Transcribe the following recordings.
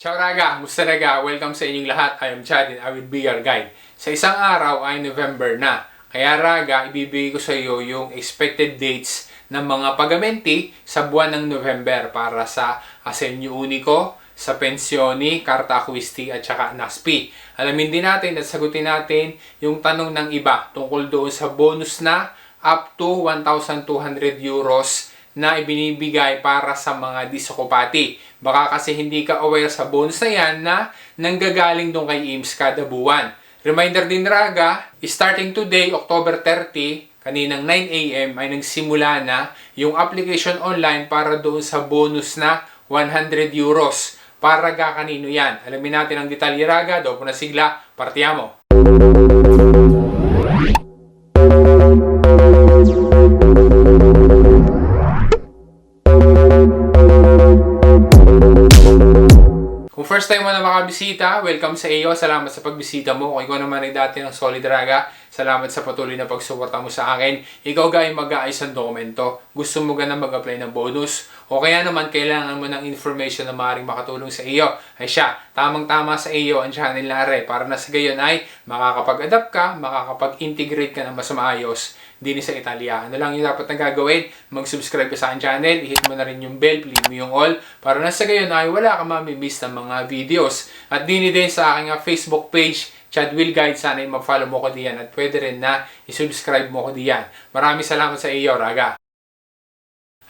Ciao Raga! Musta Raga? Welcome sa inyong lahat. I am Chad and I will be your guide. Sa isang araw ay November na. Kaya Raga, ibibigay ko sa iyo yung expected dates ng mga pagamenti sa buwan ng November para sa Asenyo Unico, sa Pensioni, Carta Acquisti at saka NASPI. Alamin din natin at sagutin natin yung tanong ng iba tungkol doon sa bonus na up to 1,200 euros na ibinibigay para sa mga disokupati. Baka kasi hindi ka aware sa bonus na yan na nanggagaling doon kay IMS kada buwan. Reminder din Raga, starting today, October 30, kaninang 9 a.m. ay nagsimula na yung application online para doon sa bonus na 100 euros. Para ga kanino yan? Alamin natin ang detalye Raga, doon po na sigla, partiamo! First time mo na makabisita, welcome sa iyo. Salamat sa pagbisita mo. Kung ikaw naman ay dati ng Solid Raga, salamat sa patuloy na pagsuporta mo sa akin. Ikaw gay mag-aayos ng dokumento. Gusto mo ganang mag-apply ng bonus? O kaya naman kailangan mo ng information na maaaring makatulong sa iyo. Ay siya, tamang-tama sa iyo ang channel na are para na sa gayon ay makakapag-adapt ka, makakapag-integrate ka ng mas maayos din sa Italia. Ano lang yung dapat na gagawin? Mag-subscribe ka sa aking channel, i-hit mo na rin yung bell, click mo yung all, para na sa gayon ay wala ka mamimiss ng mga videos. At din din sa aking ah, Facebook page, Chad Will Guide, sana mag-follow mo ko diyan at pwede rin na i-subscribe mo ko diyan. Maraming salamat sa iyo, Raga.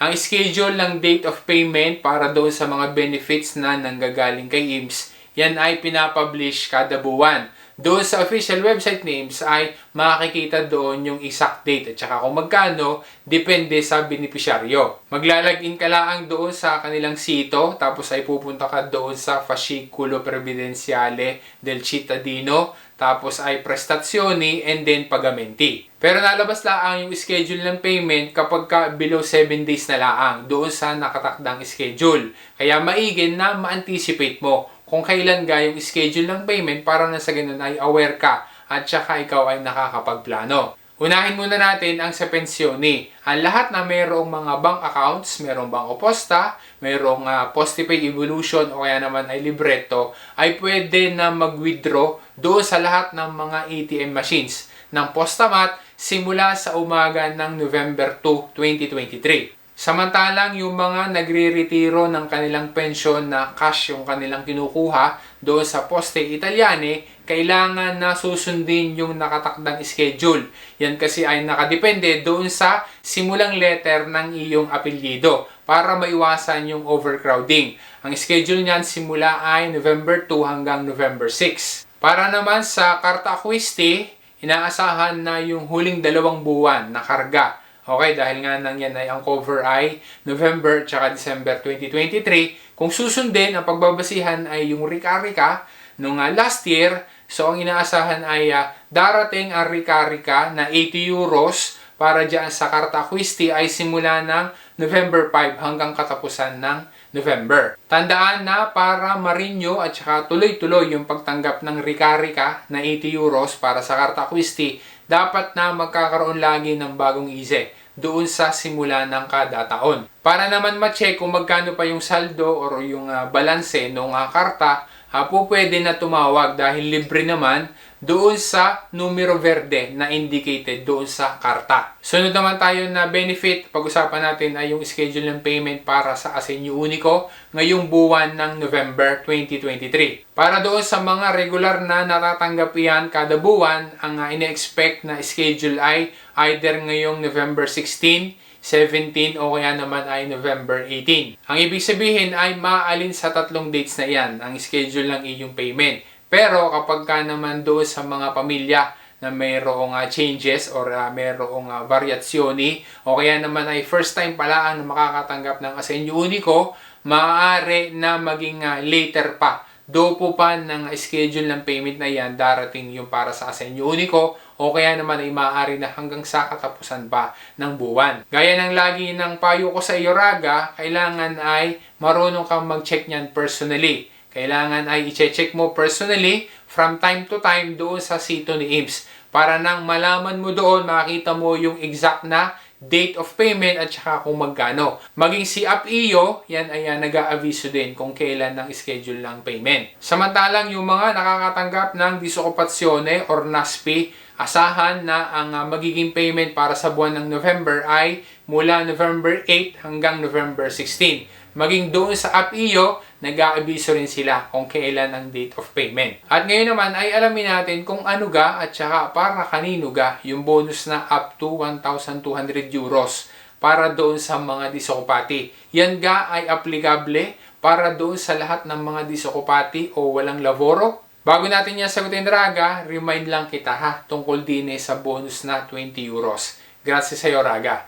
Ang schedule ng date of payment para doon sa mga benefits na nanggagaling kay IMS, yan ay pinapublish kada buwan. Doon sa official website IMS ay makikita doon yung exact date at saka kung magkano, depende sa beneficiaryo. Maglalagin ka lang doon sa kanilang sito, tapos ay pupunta ka doon sa Fascicolo Previdenziale del Cittadino, tapos ay prestazioni and then pagamenti. Pero nalabas lang yung schedule ng payment kapag ka below 7 days na laang doon sa nakatakdang schedule. Kaya maigin na ma-anticipate mo kung kailan ga yung schedule ng payment para na sa ganun ay aware ka at saka ikaw ay nakakapagplano. Unahin muna natin ang sa pensioni. Ang lahat na mayroong mga bank accounts, mayroong Banco Posta, mayroong uh, Postepay Evolution o kaya naman ay Libreto, ay pwede na mag-withdraw doon sa lahat ng mga ATM machines ng Postamat simula sa umaga ng November 2, 2023. Samantalang yung mga nagre-retiro ng kanilang pensyon na cash yung kanilang kinukuha doon sa Poste Italiane, kailangan na susundin yung nakatakdang schedule. Yan kasi ay nakadepende doon sa simulang letter ng iyong apelyido para maiwasan yung overcrowding. Ang schedule niyan simula ay November 2 hanggang November 6. Para naman sa Carta Acquisti, inaasahan na yung huling dalawang buwan na karga Okay, dahil nga nang yan ay ang cover ay November tsaka December 2023. Kung susundin, ang pagbabasihan ay yung rika-rika nung uh, last year. So, ang inaasahan ay uh, darating ang rika-rika na 80 euros para dyan sa Carta Acquisti ay simula ng November 5 hanggang katapusan ng November. Tandaan na para marinyo at saka tuloy-tuloy yung pagtanggap ng rika-rika na 80 euros para sa Carta Acquisti, dapat na magkakaroon lagi ng bagong ise doon sa simula ng kada taon. Para naman ma-check kung magkano pa yung saldo or yung uh, balanse ng uh, karta, uh, po pwede na tumawag dahil libre naman doon sa numero verde na indicated doon sa karta. Sunod naman tayo na benefit, pag-usapan natin ay yung schedule ng payment para sa Asenyo Unico ngayong buwan ng November 2023. Para doon sa mga regular na natatanggap yan kada buwan, ang uh, ine-expect na schedule ay either ngayong November 16, 17 o kaya naman ay November 18. Ang ibig sabihin ay maalin sa tatlong dates na yan ang schedule ng iyong payment. Pero kapag ka naman doon sa mga pamilya na mayroong uh, changes or uh, mayroong uh, variasyoni o kaya naman ay first time pala ang makakatanggap ng Asenyo Unico, maaari na maging uh, later pa. Do po pa ng schedule ng payment na yan darating yung para sa Asenyo Unico o kaya naman ay maaari na hanggang sa katapusan pa ng buwan. Gaya ng lagi ng payo ko sa iyo Raga, kailangan ay marunong kang mag-check niyan personally kailangan ay i-check mo personally from time to time doon sa sito ni IMS para nang malaman mo doon, makita mo yung exact na date of payment at saka kung magkano. Maging si AppEO, yan ay uh, nag-aaviso din kung kailan ng schedule ng payment. Samantalang yung mga nakakatanggap ng disokupasyone or NASPI, asahan na ang uh, magiging payment para sa buwan ng November ay mula November 8 hanggang November 16 maging doon sa AppEO, nag-aabiso rin sila kung kailan ang date of payment. At ngayon naman ay alamin natin kung ano ga at saka para kanino ga yung bonus na up to 1,200 euros para doon sa mga disokupati. Yan ga ay aplikable para doon sa lahat ng mga disokupati o walang laboro. Bago natin yan sagutin, Raga, remind lang kita ha, tungkol din eh sa bonus na 20 euros. Grazie sa iyo, Raga.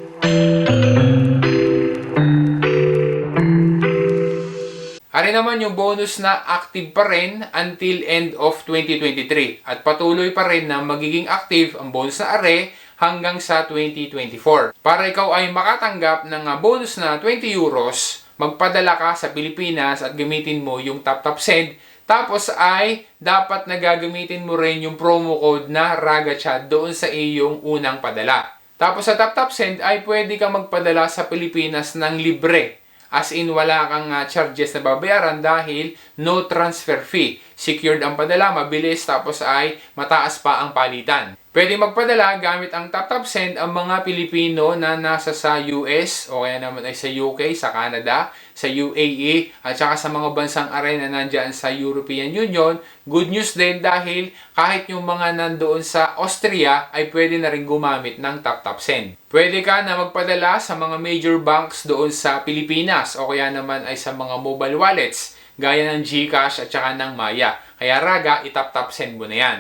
Ari naman yung bonus na active pa rin until end of 2023 at patuloy pa rin na magiging active ang bonus na are hanggang sa 2024. Para ikaw ay makatanggap ng ah, bonus na 20 euros, magpadala ka sa Pilipinas at gamitin mo yung TapTap Send tapos ay dapat na gagamitin mo rin yung promo code na RagaChat doon sa iyong unang padala. Tapos sa TapTap Send ay pwede kang magpadala sa Pilipinas ng libre As in, wala kang uh, charges na babayaran dahil no transfer fee. Secured ang padala, mabilis, tapos ay mataas pa ang palitan. Pwede magpadala gamit ang TapTap Send ang mga Pilipino na nasa sa US o kaya naman ay sa UK, sa Canada, sa UAE at saka sa mga bansang arena nandyan sa European Union. Good news din dahil kahit yung mga nandoon sa Austria ay pwede na rin gumamit ng TapTap Send. Pwede ka na magpadala sa mga major banks doon sa Pilipinas o kaya naman ay sa mga mobile wallets gaya ng GCash at saka ng Maya. Kaya raga, itap-tap send mo na yan.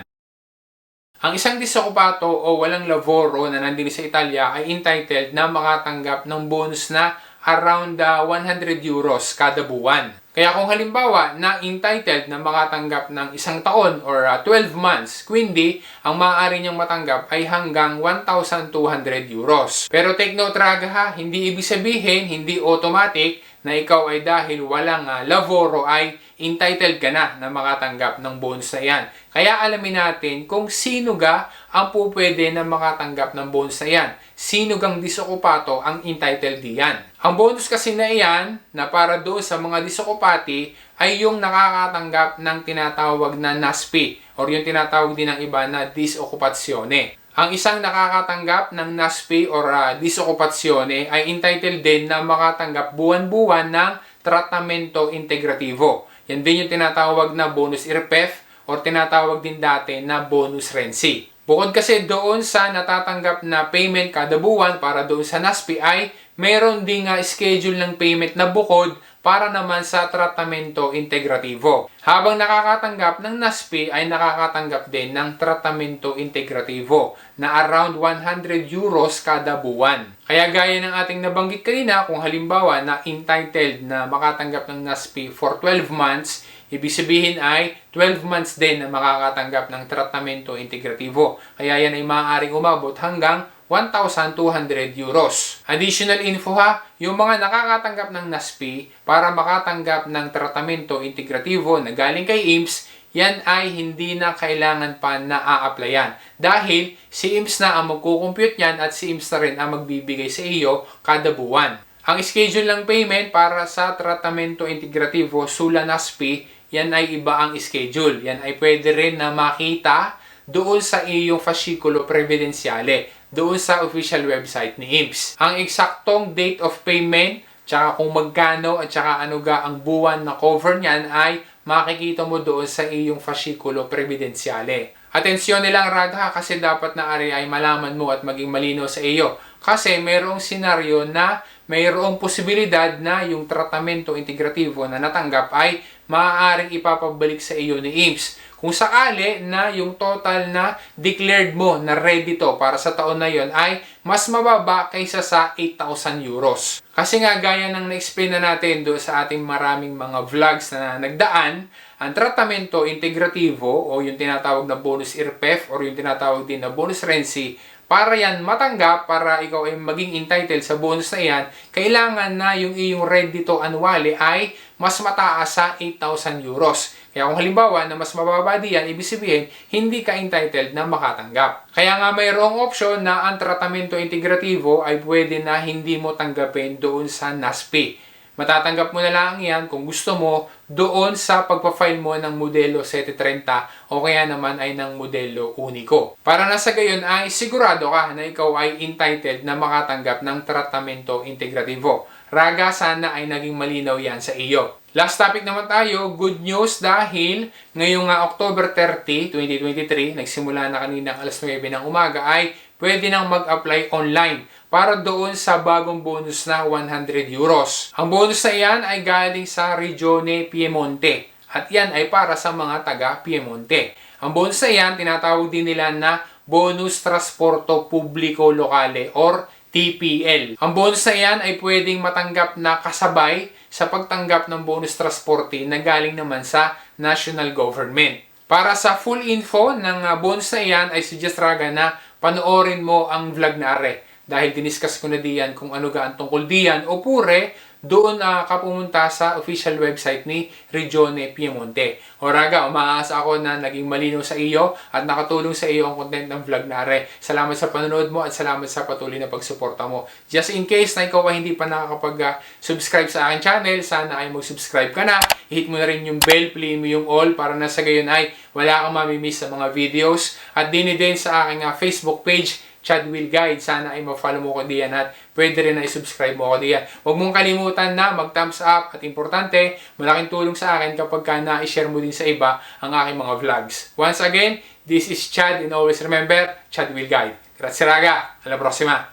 Ang isang disokupato o walang lavoro na nandun sa Italia ay entitled na makatanggap ng bonus na around uh, 100 euros kada buwan. Kaya kung halimbawa na entitled na makatanggap ng isang taon or uh, 12 months, kundi ang maaari niyang matanggap ay hanggang 1,200 euros. Pero take note raga ha, hindi ibig sabihin, hindi automatic na ikaw ay dahil walang uh, lavoro ay entitled ka na na makatanggap ng bonus na yan. Kaya alamin natin kung sino ga ang pupwede na makatanggap ng bonus na yan. Sino gang disokupato ang entitled diyan. Ang bonus kasi na iyan na para doon sa mga disokupati ay yung nakakatanggap ng tinatawag na NASPI or yung tinatawag din ng iba na disokupasyone. Ang isang nakakatanggap ng NASPI or uh, disokupasyone ay entitled din na makatanggap buwan-buwan ng tratamento integrativo. Yan din yung tinatawag na bonus IRPEF or tinatawag din dati na bonus RENSI. Bukod kasi doon sa natatanggap na payment kada buwan para doon sa NASPI ay mayroon ding uh, schedule ng payment na bukod para naman sa tratamento integrativo. Habang nakakatanggap ng NASPI ay nakakatanggap din ng tratamento integrativo na around 100 euros kada buwan. Kaya gaya ng ating nabanggit kanina, kung halimbawa na entitled na makatanggap ng NASPI for 12 months, ibig sabihin ay 12 months din na makakatanggap ng tratamento integrativo. Kaya yan ay maaaring umabot hanggang 1,200 euros. Additional info ha, yung mga nakakatanggap ng NASPI para makatanggap ng tratamento integrativo na galing kay IMSS, yan ay hindi na kailangan pa na a-applyan. Dahil si IMSS na ang magkukompute niyan at si IMSS na rin ang magbibigay sa iyo kada buwan. Ang schedule ng payment para sa tratamento integrativo Sula NASPI, yan ay iba ang schedule. Yan ay pwede rin na makita doon sa iyong fascikulo previdensyale doon sa official website ni IMSS. Ang eksaktong date of payment, tsaka kung magkano at tsaka ano ga ang buwan na cover niyan ay makikita mo doon sa iyong fascikulo previdensyale. Atensyon nilang ragha kasi dapat na ari ay malaman mo at maging malino sa iyo. Kasi mayroong senaryo na mayroong posibilidad na yung tratamento integrativo na natanggap ay maaaring ipapabalik sa iyo ni IMSS kung sakali na yung total na declared mo na ready to para sa taon na yon ay mas mababa kaysa sa 8,000 euros. Kasi nga gaya ng na-explain na natin do sa ating maraming mga vlogs na nagdaan, ang tratamento integrativo o yung tinatawag na bonus IRPEF or yung tinatawag din na bonus RENSI para yan matanggap, para ikaw ay maging entitled sa bonus na yan, kailangan na yung iyong reddito annually ay mas mataas sa 8,000 euros. Kaya kung halimbawa na mas mababa diyan, ibig sabihin, hindi ka entitled na makatanggap. Kaya nga mayroong option na ang tratamento integrativo ay pwede na hindi mo tanggapin doon sa NASP. Matatanggap mo na lang yan kung gusto mo doon sa pagpa-file mo ng modelo 730 o kaya naman ay ng modelo Unico. Para na sa gayon ay sigurado ka na ikaw ay entitled na makatanggap ng tratamento integrativo. Raga, sana ay naging malinaw yan sa iyo. Last topic naman tayo, good news dahil ngayong uh, October 30, 2023, nagsimula na kanina alas 9 ng umaga ay pwede nang mag-apply online para doon sa bagong bonus na 100 euros. Ang bonus na yan ay galing sa Regione Piemonte at yan ay para sa mga taga Piemonte. Ang bonus na yan, tinatawag din nila na Bonus Trasporto Pubblico Locale or TPL. Ang bonus na yan ay pwedeng matanggap na kasabay sa pagtanggap ng bonus transporte na galing naman sa national government. Para sa full info ng uh, bonus na yan ay suggest raga na panoorin mo ang vlog na are. Dahil diniscuss ko na diyan kung ano gaan tungkol diyan o pure doon uh, ka pumunta sa official website ni Regione Piemonte. O raga, umaasa ako na naging malinaw sa iyo at nakatulong sa iyo ang content ng vlog na are. Salamat sa panonood mo at salamat sa patuloy na pagsuporta mo. Just in case na ikaw ay hindi pa nakakapag-subscribe sa akin channel, sana ay mag-subscribe ka na. I-hit mo na rin yung bell, play mo yung all para na sa gayon ay wala kang mamimiss sa mga videos. At din din sa aking uh, Facebook page, Chad Will Guide. Sana ay ma-follow mo ko diyan at pwede rin na i-subscribe mo ko diyan. Huwag mong kalimutan na mag-thumbs up at importante, malaking tulong sa akin kapag ka na-share mo din sa iba ang aking mga vlogs. Once again, this is Chad and always remember, Chad Will Guide. Grazie raga, alla prossima!